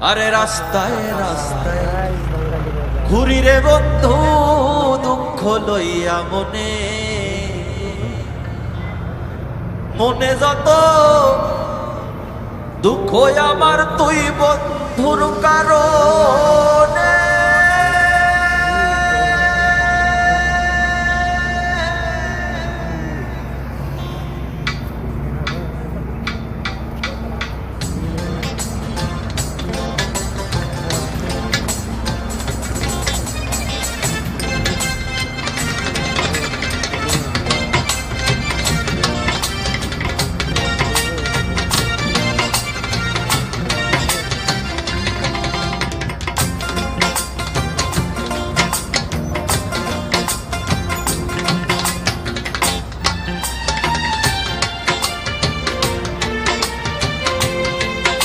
আরে রাস্তায় রাস্তায়। ঘুরি রে বন্ধু, দুঃখ লইয়া মনে। মনে যত দুঃখ, আমার তুই বন্ধুর কারণ।